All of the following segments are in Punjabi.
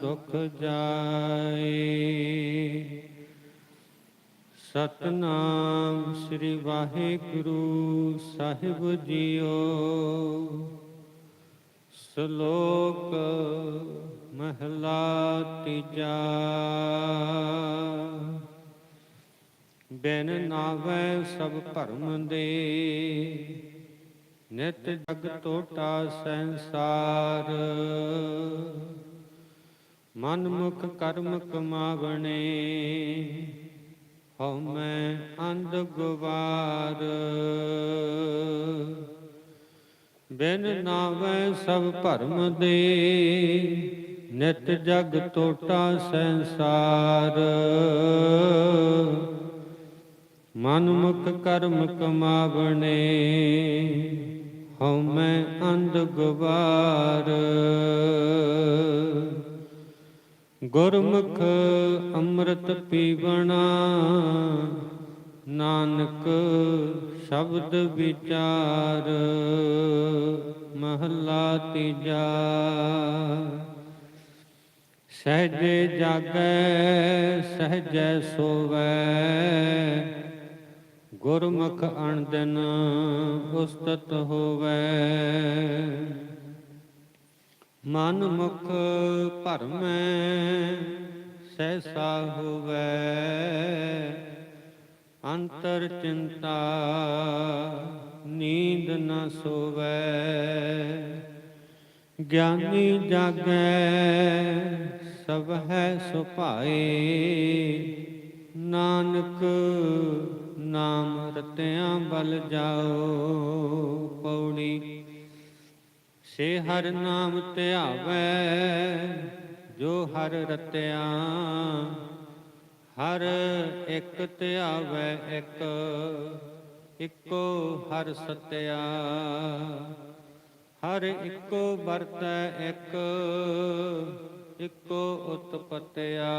ਦੁਖ ਜਾਏ। ਸਤਨਾਮ ਸ੍ਰੀ ਵਾਹਿਗੁਰੂ ਸਾਹਿਬ ਜੀਓ। ਸ਼ਲੋਕ ਮਹਲਾ ਤੀਜਾ। ਬਿਨ ਨਾਵੈ ਸਭ ਭਰਮ ਦੇ, ਨਿਤ ਜਗ ਟੋਟਾ ਸੰਸਾਰ। ਮਨ ਮੁਖ ਕਰਮ ਕਮਾਵਣੇ ਹਉ ਮੈਂ ਅੰਧ ਗਵਾਰ। ਬਿਨ ਨਾਵੈ ਸਭ ਭਰਮ ਦੇ, ਨਿਤ ਜਗ ਟੋਟਾ ਸੰਸਾਰ। ਮਨ ਮੁਖ ਕਰਮ ਕਮਾਵਣੇ ਹਉ ਮੈਂ ਅੰਧ ਗਵਾਰ। ਗੁਰਮੁਖ ਅੰਮ੍ਰਿਤ ਪੀਵਣਾ, ਨਾਨਕ ਸ਼ਬਦ ਵਿਚਾਰ, ਮਹਲਾ ਤੀਜਾ। ਸਹਜੇ ਜਾਗੈ, ਸਹਜੈ ਸੋਵੈ, ਗੁਰਮੁਖ ਅਣਦਨ ਉਸਤਤ ਹੋਵੈ। ਮਨ ਮੁਖ ਭਰਮੈ, ਸਹਿਸਾ ਹੋਵੈ। ਅੰਤਰ ਚਿੰਤਾ ਨੀਂਦ ਨ ਸੋਵੈ। ਗਿਆਨੀ ਜਾਗੈ, ਸਭ ਹੈ ਸੁਭਾਏ। ਨਾਨਕ ਨਾਮ ਰਤਿਆਂ ਬਲ ਜਾਓ ਪੌੜੀ ਸੇ ਹਰ ਨਾਮ ਧਿਆਵੈ, ਜੋ ਹਰ ਰਤਿਆ, ਹਰ ਇੱਕ ਧਿਆਵੈ ਇੱਕ, ਇੱਕੋ ਹਰ ਸਤਿਆ। ਹਰ ਇੱਕੋ ਵਰਤੈ ਇੱਕ, ਇੱਕੋ ਉਤਪਤਿਆ,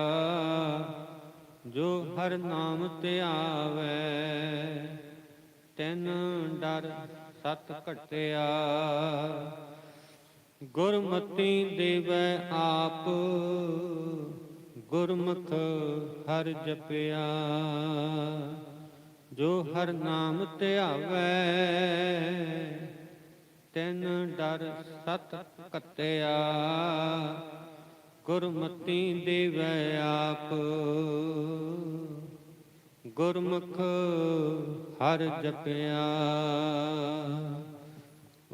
ਜੋ ਹਰ ਨਾਮ ਧਿਆਵੈ, ਤਿਨ ਡਰ ਸਤ ਘਟਿਆ। ਗੁਰਮਤੀ ਦੇਵੈ ਆਪ, ਗੁਰਮੁਖ ਹਰ ਜਪਿਆ। ਜੋ ਹਰ ਨਾਮ ਧਿਆਵੈ, ਤੈਨ ਡਰ ਸਤ ਕਤਿਆ ਗੁਰਮਤੀ ਦੇਵੈ ਆਪ, ਗੁਰਮੁਖ ਹਰ ਜਪਿਆ।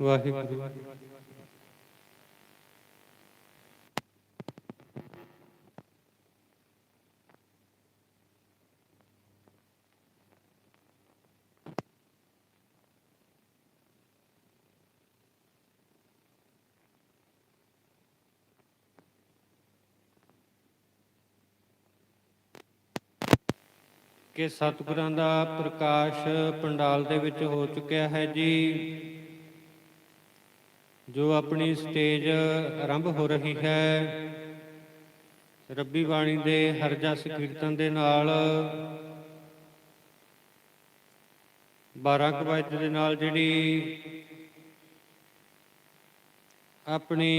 ਵਾਹਿਗੁਰੂ ਕਿ ਸਤਿਗੁਰਾਂ ਦਾ ਪ੍ਰਕਾਸ਼ ਪੰਡਾਲ ਦੇ ਵਿੱਚ ਹੋ ਚੁੱਕਿਆ ਹੈ ਜੀ। ਜੋ ਆਪਣੀ ਸਟੇਜ ਆਰੰਭ ਹੋ ਰਹੀ ਹੈ, ਰੱਬੀ ਬਾਣੀ ਦੇ ਹਰਜਸ ਕੀਰਤਨ ਦੇ ਨਾਲ 12 ਕਵਾਇਤ ਦੇ ਨਾਲ ਜਿਹੜੀ ਆਪਣੀ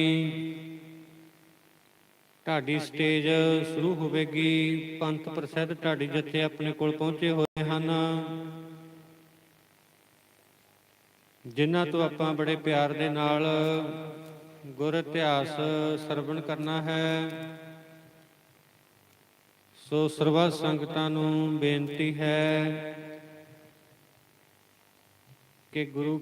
ਢਾਡੀ ਸਟੇਜ ਸ਼ੁਰੂ ਹੋਵੇਗੀ। ਪੰਥ ਪ੍ਰਸਿੱਧ ਢਾਡੀ ਜਥੇ ਆਪਣੇ ਕੋਲ ਪਹੁੰਚੇ ਹੋਏ ਹਨ। ਜਿਨ੍ਹਾਂ ਤੋਂ ਆਪਾਂ ਬੜੇ ਪਿਆਰ ਦੇ ਨਾਲ ਗੁਰ ਇਤਿਹਾਸ ਸਰਵਣ ਕਰਨਾ ਹੈ। ਸੋ ਸਰਵਾ ਸੰਗਤਾਂ ਨੂੰ ਬੇਨਤੀ ਹੈ ਕਿ ਗੁਰੂ